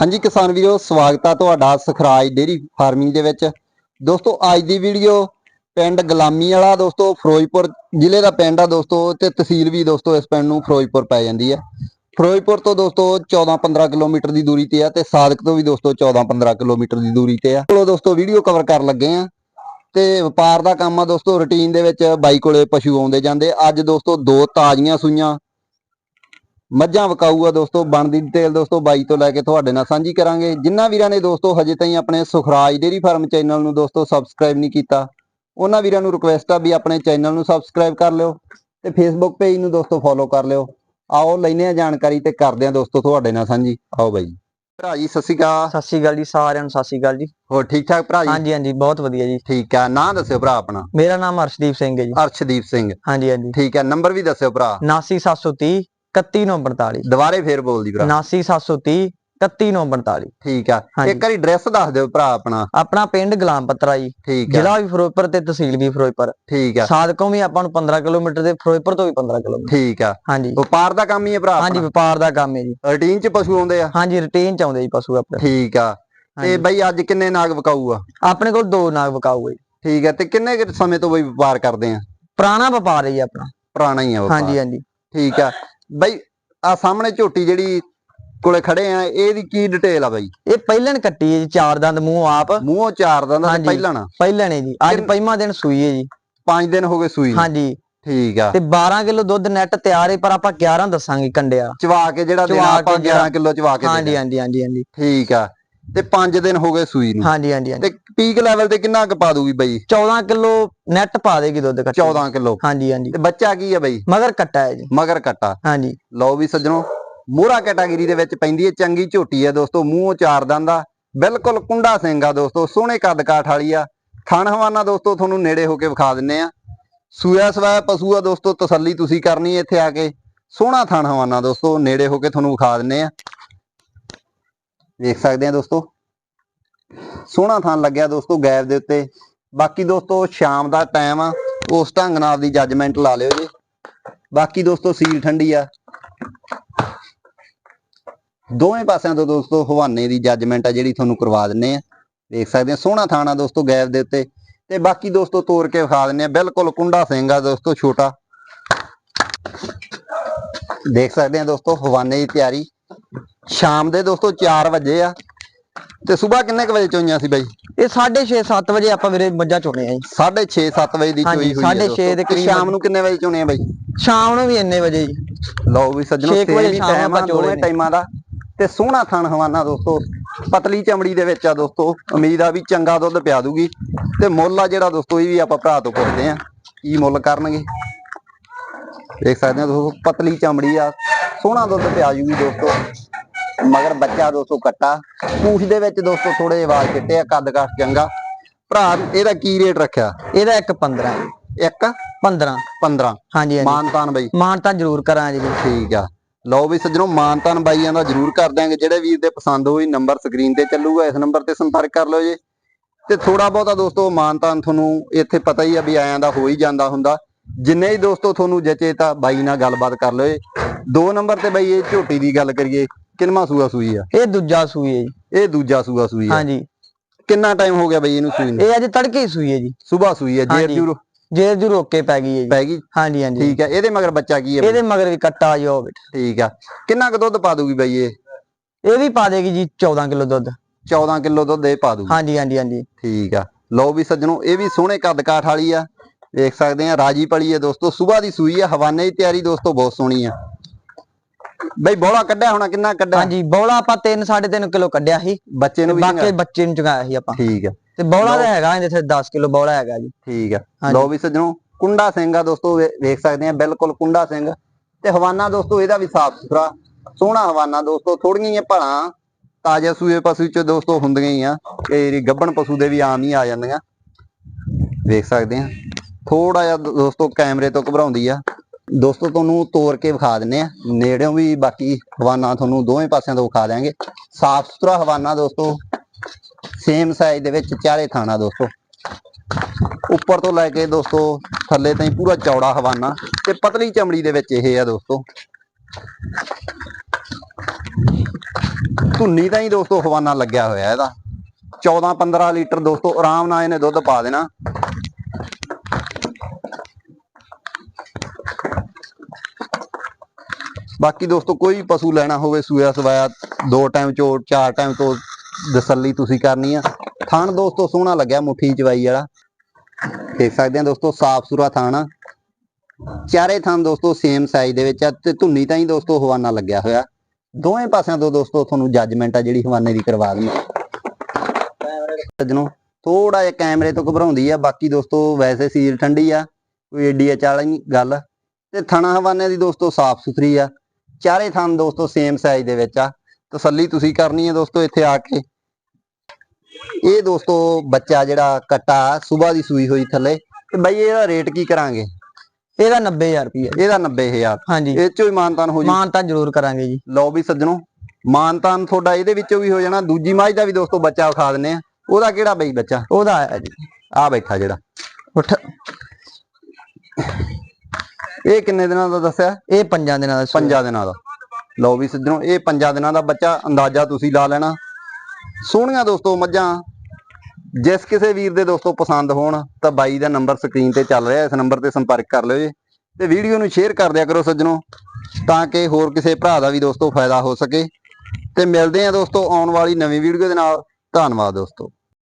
ਹਾਂਜੀ ਕਿਸਾਨ ਵੀਰੋ, ਸਵਾਗਤ ਆ ਤੁਹਾਡਾ ਸਖਰਾਜ ਡੇਰੀ ਫਾਰਮਿੰਗ ਦੇ ਵਿੱਚ। ਦੋਸਤੋ, ਅੱਜ ਦੀ ਵੀਡੀਓ ਪਿੰਡ ਗੁਲਾਮੀ ਵਾਲਾ, ਦੋਸਤੋ, ਫਿਰੋਜ਼ਪੁਰ ਜ਼ਿਲ੍ਹੇ ਦਾ ਪਿੰਡ ਆ ਦੋਸਤੋ ਤੇ ਤਹਿਸੀਲ ਵੀ ਦੋਸਤੋ ਇਸ ਪਿੰਡ ਨੂੰ ਫਿਰੋਜ਼ਪੁਰ ਪੈ ਜਾਂਦੀ ਹੈ ਫਿਰੋਜ਼ਪੁਰ ਤੋਂ ਦੋਸਤੋ 14-15 ਕਿਲੋਮੀਟਰ ਦੀ ਦੂਰੀ ਤੇ ਆ ਤੇ ਸਾਦਕ ਤੋਂ ਵੀ ਦੋਸਤੋ 14-15 ਕਿਲੋਮੀਟਰ ਦੀ ਦੂਰੀ ਤੇ ਆ। ਚਲੋ ਦੋਸਤੋ, ਵੀਡੀਓ ਕਵਰ ਕਰਨ ਲੱਗੇ ਆ ਤੇ ਵਪਾਰ ਦਾ ਕੰਮ ਆ ਦੋਸਤੋ ਰੁਟੀਨ ਦੇ ਵਿੱਚ ਬਾਈ ਕੋਲੇ ਪਸ਼ੂ ਆਉਂਦੇ ਜਾਂਦੇ। ਅੱਜ ਦੋਸਤੋ ਦੋ ਤਾਜ਼ੀਆਂ ਸੂਈਆਂ ਮੱਝਾਂ ਵਕਾਊ ਆ ਦੋਸਤੋ ਬਣਦੀ ਡਿਟੇਲ ਦੋਸਤੋ ਬਾਈ ਤੋਂ ਲੈ ਕੇ ਤੁਹਾਡੇ ਨਾਲ ਸਾਂਝੀ ਕਰਾਂਗੇ। ਜਿਨ੍ਹਾਂ ਵੀਰਾਂ ਨੇ ਦੋਸਤੋ ਹਜੇ ਤਾਈਂ ਆਪਣੇ ਸੁਖਰਾਜ ਡੇਰੀ ਫਾਰਮ ਚੈਨਲ ਨੂੰ ਦੋਸਤੋ ਸਬਸਕ੍ਰਾਈਬ ਨਹੀਂ ਕੀਤਾ ਉਹਨਾਂ ਵੀਰਾਂ ਨੂੰ ਰਿਕੁਐਸਟ ਆ ਵੀ ਆਪਣੇ ਚੈਨਲ ਨੂੰ ਸਬਸਕ੍ਰਾਈਬ ਕਰ ਲਿਓ ਤੇ ਫੇਸਬੁੱਕ ਪੇਜ ਨੂੰ ਦੋਸਤੋ ਫੋਲੋ ਕਰ ਲਿਓ। ਆਓ ਲੈਨੇ ਆ ਜਾਣਕਾਰੀ ਤੇ ਕਰਦੇ ਆ ਦੋਸਤੋ ਤੁਹਾਡੇ ਨਾਲ ਸਾਂਝੀ। ਆਓ ਬਾਈ। ਭਰਾ ਜੀ ਸਤਿ ਸ਼੍ਰੀ ਅਕਾਲ। ਸਤਿ ਸ਼੍ਰੀ ਅਕਾਲ ਜੀ ਸਾਰਿਆਂ ਨੂੰ ਸਤਿ ਸ਼੍ਰੀ ਅਕਾਲ ਜੀ। ਹੋਰ ਠੀਕ ਠਾਕ ਭਰਾ ਜੀ ਹਾਂਜੀ ਹਾਂਜੀ ਬਹੁਤ ਵਧੀਆ ਜੀ। ਠੀਕ ਆ। ਨਾਂ ਦੱਸਿਓ ਭਰਾ ਆਪਣਾ। ਮੇਰਾ ਨਾਮ ਅਰਸ਼ਦੀਪ ਸਿੰਘ ਹੈ ਜੀ। ਅਰਸ਼ਦੀਪ ਸਿੰਘ। ਹਾਂਜੀ ਹਾਂਜੀ। ਠੀਕ ਆ। ਨੰਬਰ ਵੀ ਦੱਸਿਓ ਭਰਾ। 79730 31942 ਦੁਬਾਰੇ ਫੇਰ ਬੋਲ ਦੀ ਭਰਾ 79730 31942 ਠੀਕ ਆ। ਇੱਕ ਵਾਰੀ ਐਡਰੈਸ ਦੱਸ ਦਿਓ ਭਰਾ ਆਪਣਾ। ਆਪਣਾ ਪਿੰਡ ਗੁਲਾਮ ਪੱਤਰਾ ਜੀ। ਠੀਕ ਆ। ਜ਼ਿਲ੍ਹਾ ਵੀ ਫਿਰੋਜ਼ਪੁਰ ਤੇ ਤਹਿਸੀਲ ਵੀ ਫਿਰੋਜ਼ਪੁਰ। ਠੀਕ ਆ। ਸਾਦਕੋਂ ਵੀ ਆਪਾਂ ਨੂੰ 15 ਕਿਲੋਮੀਟਰ ਤੇ ਫਿਰੋਜ਼ਪੁਰ ਤੋਂ ਵੀ 15 ਕਿਲੋਮੀਟਰ। ਠੀਕ ਆ। ਹਾਂਜੀ। ਵਪਾਰ ਦਾ ਕੰਮ ਹੀ ਹੈ ਭਰਾ ਹਾਂਜੀ ਵਪਾਰ ਦਾ ਕੰਮ ਹੈ ਜੀ। ਰੂਟੀਨ ਚ ਪਸ਼ੂ ਆਉਂਦੇ ਆ? ਹਾਂਜੀ ਰੁਟੀਨ ਚ ਆਉਂਦੇ ਜੀ ਪਸ਼ੂ ਆਪਣੇ। ਠੀਕ ਆ। ਤੇ। ਬਈ ਅੱਜ ਕਿੰਨੇ ਨਾਗ ਵਕਾਊ ਆ? ਆਪਣੇ ਕੋਲ ਦੋ ਨਾਗ ਵਕਾਊ ਹੈ। ਠੀਕ ਆ। ਤੇ ਕਿੰਨੇ ਸਮੇਂ ਤੋਂ ਬਈ ਵਪਾਰ ਕਰਦੇ ਆ? ਪੁਰਾਣਾ ਵਪਾਰ ਹੈ ਜੀ ਆਪਣਾ। ਪੁਰਾਣਾ ਹੀ ਆ ਵਪਾਰ। ਹਾਂਜੀ ਹਾਂਜੀ। ਠੀਕ ਆ। ਬਈ ਆ ਸਾਹਮਣੇ ਝੋਟੀ ਜਿਹੜੀ ਕੋਲੇ ਖੜੇ ਆ ਇਹਦੀ ਕੀ ਡਿਟੇਲ ਆ ਬਈ? ਇਹ ਪਹਿਲਣ ਕੱਟੀ ਹੈ ਜੀ ਚਾਰ ਦੰਦ ਮੂੰਹ ਆਪ। ਮੂੰਹੋਂ ਚਾਰ ਦਾ ਦਾ ਹਾਂਜੀ। ਪਹਿਲਾਂ ਨਾ ਪਹਿਲਣ ਹੈ ਜੀ। ਅੱਜ ਪੰਜਵਾਂ ਦਿਨ ਸੂਈ ਹੈ ਜੀ। 5 ਦਿਨ ਹੋ ਗਏ ਸੂਈ। ਹਾਂਜੀ। ਠੀਕ ਆ। ਤੇ 12 ਕਿਲੋ ਦੁੱਧ ਨੈਟ ਤਿਆਰ ਹੈ ਪਰ ਆਪਾਂ 11 ਦੱਸਾਂਗੇ ਕੰਡਿਆ। ਚਵਾ ਕੇ ਜਿਹੜਾ ਦੇਣਾ ਆਪਾਂ 11 ਜਿਹੜਾ- ਕਿਲੋ ਚਵਾ ਕੇ ਹਾਂਜੀ। ਹਾਂਜੀ ਹਾਂਜੀ ਹਾਂਜੀ। ਠੀਕ ਆ। ਤੇ 5 ਦਿਨ ਹੋ ਗਏ ਸੂਈ ਨੂੰ? ਹਾਂਜੀ ਹਾਂਜੀ ਹਾਂਜੀ। ਤੇ ਪੀਕ ਲੈਵਲ ਤੇ ਕਿੰਨਾ ਕੁ ਪਾ ਦੂਗੀ ਬਈ? 14 ਕਿਲੋ ਨੈਟ ਪਾ ਦੇਗੀ ਦੁੱਧ ਕੱਟੀ 14 ਕਿਲੋ। ਹਾਂਜੀ ਹਾਂਜੀ। ਤੇ ਬੱਚਾ ਕੀ ਆ ਬਈ? ਮਗਰ ਕੱਟਾ ਹੈ ਜੀ। ਮਗਰ ਕੱਟਾ। ਹਾਂਜੀ। ਲਓ ਵੀ ਸੱਜਣੋ ਮੋਹਰਾ ਕੈਟਾਗਰੀ ਦੇ ਵਿੱਚ ਪੈਂਦੀ ਹੈ ਚੰਗੀ ਝੋਟੀ ਹੈ ਦੋਸਤੋ ਮੂੰਹੋਂ ਚਾਰ ਦੰਦਾ ਬਿਲਕੁਲ ਕੁੰਡਾ ਸਿੰਘ ਆ ਦੋਸਤੋ ਸੋਹਣੇ ਕੱਦ ਕਾਠ ਵਾਲੀ ਆ। ਥਣ ਹਵਾਨਾ ਦੋਸਤੋ ਤੁਹਾਨੂੰ ਨੇੜੇ ਹੋ ਕੇ ਵਿਖਾ ਦਿੰਨੇ ਆ। ਸੂਆ ਸਵਾਇਆ ਪਸ਼ੂ ਆ ਦੋਸਤੋ ਤਸੱਲੀ ਤੁਸੀਂ ਕਰਨੀ ਹੈ ਇੱਥੇ ਆ ਕੇ। ਸੋਹਣਾ ਥਣ ਹਵਾਨਾ ਦੋਸਤੋ ਨੇੜੇ ਹੋ ਕੇ ਤੁਹਾਨੂੰ ਵਿਖਾ ਦਿੰਨੇ ਆ। ਦੇਖ ਸਕਦੇ ਆ ਦੋਸਤੋ ਸੋਹਣਾ ਥਣ ਲੱਗਿਆ ਦੋਸਤੋ ਗੈਪ ਦੇ ਉੱਤੇ। ਬਾਕੀ ਦੋਸਤੋ ਸ਼ਾਮ ਦਾ ਟਾਈਮ ਆ, ਉਸ ਢੰਗ ਨਾਲ ਦੀ ਜੱਜਮੈਂਟ ਲਾ ਲਿਓ ਜੀ। ਬਾਕੀ ਦੋਸਤੋ ਸੀਲ ਠੰਡੀ ਆ। ਦੋਵੇਂ ਪਾਸਿਆਂ ਤੋਂ ਦੋਸਤੋ ਹਵਾਨੇ ਦੀ ਜੱਜਮੈਂਟ ਆ ਜਿਹੜੀ ਤੁਹਾਨੂੰ ਕਰਵਾ ਦਿੰਨੇ ਆ। ਦੇਖ ਸਕਦੇ ਆ, ਸੋਹਣਾ ਥਾਣਾ ਦੋਸਤੋ ਗੈਪ ਦੇ ਉੱਤੇ। ਤੇ ਬਾਕੀ ਦੋਸਤੋ ਤੋੜ ਕੇ ਵਿਖਾ ਦਿੰਨੇ ਆ, ਬਿਲਕੁਲ ਕੁੰਡਾ ਸਿੰਘ ਆ ਦੋਸਤੋ ਛੋਟਾ। ਦੇਖ ਸਕਦੇ ਆ ਦੋਸਤੋ ਹਵਾਨੇ ਦੀ ਤਿਆਰੀ। ਸ਼ਾਮ ਦੇ ਦੋਸਤੋ 4 ਵਜੇ ਆ। ਤੇ ਸਵੇਰ ਕਿੰਨੇ ਕੁ ਵਜੇ ਚੋਈਆਂ ਸੀ ਬਾਈ? ਇਹ 6:30 7 ਵਜੇ ਆਪਾਂ ਵੀਰੇ ਮੱਝਾਂ ਚੁਣੇ ਆ ਜੀ। 6:30 7 ਵਜੇ ਦੀ ਚੋਈ ਹੋਈ ਹੈ ਸਾਢੇ ਛੇ ਦੋਸਤੋ। ਦੇ ਤੇ ਕਰੀਬ ਸ਼ਾਮ ਨੂੰ ਕਿੰਨੇ ਵਜੇ ਚੋਣੇ ਆ ਬਾਈ? ਸ਼ਾਮ ਨੂੰ ਵੀ ਇੰਨੇ ਵਜੇ ਜੀ। ਲਓ ਵੀ ਸੱਜਣੋ ਛੇ ਕੁ ਵਜੇ ਸੇਮ ਹੀ ਆਪਾਂ ਨੇ। ਟਾਈਮਾਂ ਦਾ। ਤੇ ਸੋਹਣਾ ਥਣ ਹਵਾਨਾ ਦੋਸਤੋ ਪਤਲੀ ਚਮੜੀ ਦੇ ਵਿੱਚ ਆ ਦੋਸਤੋ। ਉਮੀਦ ਆ ਵੀ ਚੰਗਾ ਦੁੱਧ ਪਿਆ ਦੂਗੀ। ਤੇ ਮੁੱਲ ਆ ਜਿਹੜਾ ਦੋਸਤੋ ਇਹ ਵੀ ਆਪਾਂ ਭਰਾ ਤੋਂ ਪੁੱਛਦੇ ਆ ਕੀ ਮੁੱਲ ਕਰਨਗੇ। ਦੇਖ ਸਕਦੇ ਆ ਦੋਸਤੋ ਪਤਲੀ ਚਮੜੀ ਆ ਸੋਹਣਾ ਦੁੱਧ ਪਿਆ ਜੂਗੀ ਦੋਸਤੋ। ਮਗਰ ਬੱਚਾ ਦੋਸਤੋ ਕੱਟਾ। ਪੂਛ ਦੇ ਵਿੱਚ ਦੋਸਤੋ ਥੋੜੇ ਜਿਹੇ ਵਾਲ ਚਿੱਟੇ ਆ ਕੱਦ ਕਾਠ ਚੰਗਾ। ਭਰਾ ਇਹਦਾ ਕੀ ਰੇਟ ਰੱਖਿਆ? ਇਹਦਾ ਇੱਕ 15 ਜੀ ਇੱਕ? 15 15 ਹਾਂਜੀ ਹਾਂਜੀ। ਮਾਨਤਾਨ ਬਈ। ਮਾਨ ਤਾਂ ਜ਼ਰੂਰ ਕਰਾਂ ਜੀ। ਠੀਕ ਆ। ਲਓ ਵੀ ਸੱਜਣੋ ਮਾਨਤਾਨ ਬਾਈਆਂ ਦਾ ਜਰੂਰ ਕਰ ਦਿਆਂਗੇ। ਜਿਹੜੇ ਵੀਰ ਦੇ ਪਸੰਦ ਹੋਈ ਨੰਬਰ ਸਕਰੀਨ ਤੇ ਚੱਲੂਗਾ। ਇਸ ਨੰਬਰ ਤੇ ਸੰਪਰਕ ਕਰ ਲਓ ਜੀ। ਤੇ ਥੋੜਾ ਬਹੁਤਾ ਦੋਸਤੋ ਮਾਨਤਾਨ ਤੁਹਾਨੂੰ ਇੱਥੇ ਪਤਾ ਹੀ ਆ ਵੀ ਆਇਆਂ ਦਾ ਹੋ ਹੀ ਜਾਂਦਾ ਹੁੰਦਾ। ਜਿੰਨੇ ਹੀ ਦੋਸਤੋ ਤੁਹਾਨੂੰ ਜਚੇ ਤਾਂ ਬਾਈ ਨਾਲ ਗੱਲਬਾਤ ਕਰ ਲਿਓ ਜੀ। ਦੋ ਨੰਬਰ ਤੇ ਬਾਈ ਇਹ ਝੋਟੀ ਦੀ ਗੱਲ ਕਰੀਏ। ਕਿੰਨਵਾਂ ਸੂਆ ਸੂਈ ਆ? ਇਹ ਦੂਜਾ ਸੂਈ ਹੈ ਜੀ। ਇਹ ਦੂਜਾ ਸੂਆ ਸੂਈ ਆ। ਹਾਂਜੀ। ਕਿੰਨਾ ਟਾਈਮ ਹੋ ਗਿਆ ਬਾਈ ਇਹਨੂੰ ਸੂਈ ਨੂੰ? ਇਹ ਅੱਜ ਤੜਕੇ ਹੀ ਸੂਈ ਹੈ ਜੀ। ਸਵੇਰ ਸੂਈ ਆ ਜੇਰ। ਜੂਰ? ਜੇਰ ਜੂ ਰੋਕੇ ਪੈ ਗਈ ਹੈ ਜੀ। ਪੈ ਗਈ? ਹਾਂਜੀ ਹਾਂਜੀ। ਠੀਕ ਆ। ਇਹਦੇ ਮਗਰ ਬੱਚਾ ਕੀ ਹੈ? ਇਹਦੇ ਮਗਰ ਵੀ ਕੱਟਾ ਜੋ ਬੇਟਾ ਠੀਕ ਆ। ਕਿੰਨਾ ਕੁ ਦੁੱਧ ਪਾ ਦੂਗੀ ਬਾਈ ਇਹ? ਇਹ ਵੀ ਪਾ ਦੇਗੀ ਜੀ 14 ਕਿਲੋ ਦੁੱਧ। 14 ਕਿਲੋ ਦੁੱਧ ਇਹ ਪਾ ਦੂਗੀ। ਹਾਂਜੀ ਹਾਂਜੀ ਹਾਂਜੀ। ਠੀਕ ਆ। ਲਓ ਵੀ ਸੱਜਣੋ ਇਹ ਵੀ ਸੋਹਣੇ ਕੱਦ ਕਾਠ ਵਾਲੀ ਆ। ਦੇਖ ਸਕਦੇ ਆ ਰਾਜੀ ਪਲੀ ਹੈ ਦੋਸਤੋ। ਸਵੇਰ ਦੀ ਸੂਈ ਆ ਹਵਾਨੇ ਦੀ ਤਿਆਰੀ ਦੋਸਤੋ ਬਹੁਤ ਸੋਹਣੀ ਆ। ਬਈ ਬੋਲਾ ਕੱਢਿਆ ਹੋਣਾ ਕਿੰਨਾ ਕੱਢਿਆ? ਹਾਂਜੀ ਬੌਲਾ ਆਪਾਂ 3 3.5 ਕਿਲੋ ਕੱਢਿਆ ਸੀ। ਬੱਚੇ ਨੂੰ ਵੀ ਬਾਕੀ? ਬੱਚੇ ਨੂੰ ਚੁਗਾਇਆ ਸੀ ਆਪਾਂ। ਠੀਕ ਆ। ਤੇ ਬੌਲਾ। ਦਾ ਹੈਗਾ ਇਹਦੇ ਤੇ 10 ਕਿਲੋ ਬੌਲਾ ਹੈਗਾ ਜੀ। ਠੀਕ ਆ। ਲਓ ਵੀ ਸੱਜਣੋ ਕੁੰਡਾ ਸਿੰਘ ਆ ਦੋਸਤੋ ਵੇਖ ਸਕਦੇ ਆ ਬਿਲਕੁਲ ਕੁੰਡਾ ਸਿੰਘ। ਤੇ ਹਵਾਨਾ ਦੋਸਤੋ ਇਹਦਾ ਵੀ ਸਾਫ਼ ਸੁਥਰਾ ਸੋਹਣਾ ਹਵਾਨਾ ਦੋਸਤੋ ਥੋੜੀਆਂ ਜਿਹੀਆਂ ਭਲਾਂ ਤਾਜ਼ਾ ਸੂਏ ਪਸ਼ੂ ਚ ਦੋਸਤੋ ਹੁੰਦੀਆਂ ਹੀ ਆ ਇਹ ਗੱਬਣ ਪਸ਼ੂ ਦੇ ਵੀ ਆਮ ਹੀ ਆ ਜਾਂਦੀਆਂ। ਵੇਖ ਸਕਦੇ ਆ। ਥੋੜਾ ਜਿਹਾ ਦੋਸਤੋ ਕੈਮਰੇ ਤੋਂ ਘਬਰਾਉਂਦੀ ਆ। ਦੋਸਤੋ, ਤੁਹਾਨੂੰ ਤੋੜ ਕੇ ਵਿਖਾ ਦਿੰਨੇ ਆ ਨੇੜਿਓਂ ਵੀ ਬਾਕੀ ਹਵਾਨਾ ਤੁਹਾਨੂੰ ਦੋਵੇਂ ਪਾਸਿਆਂ ਤੋਂ ਵਿਖਾ ਦਿਆਂਗੇ। ਸਾਫ਼ ਸੁਥਰਾ ਹਵਾਨਾ ਦੋਸਤੋ। ਸੇਮ ਸਾਈਜ਼ ਦੇ ਵਿੱਚ ਚਾਰੇ ਥਾਣਾ ਦੋਸਤੋ। ਉੱਪਰ ਤੋਂ ਲੈ ਕੇ ਦੋਸਤੋ, ਥੱਲੇ ਤਾਈਂ ਪੂਰਾ ਚੌੜਾ ਹਵਾਨਾ। ਤੇ ਪਤਲੀ ਚਮੜੀ ਦੇ ਵਿੱਚ ਇਹ ਆ ਦੋਸਤੋ। ਧੁੰਨੀ ਤਾਂ ਹੀ ਦੋਸਤੋ ਹਵਾਨਾ ਲੱਗਿਆ ਹੋਇਆ ਇਹਦਾ। 14 15 ਲੀਟਰ ਦੋਸਤੋ, ਆਰਾਮ ਨਾਲ ਇਹਨੇ ਦੁੱਧ ਪਾ ਦੇਣਾ। ਬਾਕੀ ਦੋਸਤੋ, ਕੋਈ ਪਸ਼ੂ ਲੈਣਾ ਹੋਵੇ ਸੂਆ ਸਵਾਇਆ, ਦੋ ਟਾਈਮ ਚੋ ਚਾਰ ਟਾਈਮ ਤੋਂ ਦਸੱਲੀ ਤੁਸੀਂ ਕਰਨੀ ਆ। ਥਾਣ ਦੋਸਤੋ, ਸੋਹਣਾ ਲੱਗਿਆ ਮੁੱਠੀ ਚਵਾਈ ਵਾਲਾ। ਦੇਖ ਸਕਦੇ ਆ ਦੋਸਤੋ, ਸਾਫ਼ ਸੁਥਰਾ ਥਣ ਆ। ਚਾਰੇ ਥਾਂ ਦੋਸਤੋ ਸੇਮ ਸਾਈਜ਼ ਦੇ ਵਿੱਚ ਆ ਤੇ ਧੁੰਨੀ ਤਾਂ ਹੀ ਦੋਸਤੋ, ਹਵਾਨਾ ਲੱਗਿਆ ਹੋਇਆ। ਦੋਵੇਂ ਪਾਸਿਆਂ ਤੋਂ ਦੋਸਤੋ, ਤੁਹਾਨੂੰ ਜੱਜਮੈਂਟ ਆ ਜਿਹੜੀ ਹਵਾਨੇ ਦੀ ਕਰਵਾ ਦੇਣੀ ਸੱਜਣੋ ਥੋੜਾ ਜਿਹਾ ਕੈਮਰੇ ਤੋਂ ਘਬਰਾਉਂਦੀ ਆ, ਬਾਕੀ ਦੋਸਤੋ, ਵੈਸੇ ਸੀਲ ਠੰਡੀ ਆ, ਕੋਈ ਏਡੀ ਅਚਾਲ ਨਹੀਂ ਗੱਲ। ਤੇ ਥਣਾ ਹਵਾਨੇ ਦੀ ਦੋਸਤੋ, ਸਾਫ਼ ਸੁਥਰੀ ਆ। ਚਾਰੇ ਥਣ ਦੋਸਤੋ ਸੇਮ ਸਾਈਜ਼ ਦੇ ਵਿੱਚ ਆ। ਤਸੱਲੀ ਤੁਸੀਂ ਕਰਨੀ ਹੈ ਦੋਸਤੋ ਇੱਥੇ ਆ ਕੇ। ਇਹ ਦੋਸਤੋ ਬੱਚਾ ਜਿਹੜਾ ਕੱਟਾ ਸਵੇਰ ਦੀ ਸੂਈ ਹੋਈ ਥੱਲੇ। ਤੇ ਬਈ ਇਹਦਾ ਰੇਟ ਕੀ ਕਰਾਂਗੇ? ਇਹਦਾ 90000 ਰੁਪਏ ਇਹਦਾ 90000 ਹਾਂਜੀ। ਇਹ ਚੋਂ ਹੀ ਮਾਨਤਾਨ ਹੋ ਜੀ। ਮਾਨ ਤਾਂ ਜ਼ਰੂਰ ਕਰਾਂਗੇ ਜੀ। ਲਓ ਵੀ ਸੱਜਣੋ ਮਾਨਤਾਨ ਤੁਹਾਡਾ ਇਹਦੇ ਵਿੱਚੋਂ ਵੀ ਹੋ ਜਾਣਾ। ਦੂਜੀ ਮਾਝ ਦਾ ਵੀ ਦੋਸਤੋ ਬੱਚਾ ਵਿਖਾ ਦਿੰਨੇ ਆ ਉਹਦਾ ਕਿਹੜਾ ਬਈ ਬੱਚਾ? ਉਹਦਾ ਆਇਆ ਜੀ। ਆ ਬੈਠਾ ਜਿਹੜਾ। ਉੱਠ। ਇਹ ਕਿੰਨੇ ਦਿਨਾਂ ਦਾ ਦੱਸਿਆ? ਇਹ ਪੰਜਾਂ ਦਿਨਾਂ ਦਾ ਸੂਆ। ਪੰਜਾਂ ਦਿਨਾਂ ਦਾ। ਲਓ ਵੀ ਸੱਜਣੋ ਇਹ ਪੰਜਾਂ ਦਿਨਾਂ ਦਾ ਬੱਚਾ ਅੰਦਾਜ਼ਾ ਤੁਸੀਂ ਲਾ ਲੈਣਾ। ਸੋਹਣੀਆਂ ਦੋਸਤੋ ਮੱਝਾਂ। ਜਿਸ ਕਿਸੇ ਵੀਰ ਦੇ ਦੋਸਤੋ ਪਸੰਦ ਹੋਣ ਤਾਂ ਬਾਈ ਦਾ ਨੰਬਰ ਸਕਰੀਨ ਤੇ ਚੱਲ ਰਿਹਾ। ਇਸ ਨੰਬਰ ਤੇ ਸੰਪਰਕ ਕਰ ਲਿਓ ਜੀ। ਤੇ ਵੀਡੀਓ ਨੂੰ ਸ਼ੇਅਰ ਕਰ ਦਿਆ ਕਰੋ ਸੱਜਣੋ ਤਾਂ ਕਿ ਹੋਰ ਕਿਸੇ ਭਰਾ ਦਾ ਵੀ ਦੋਸਤੋ ਫਾਇਦਾ ਹੋ ਸਕੇ। ਤੇ ਮਿਲਦੇ ਆ ਦੋਸਤੋ ਆਉਣ ਵਾਲੀ ਨਵੀਂ ਵੀਡੀਓ ਦੇ ਨਾਲ। ਧੰਨਵਾਦ ਦੋਸਤੋ।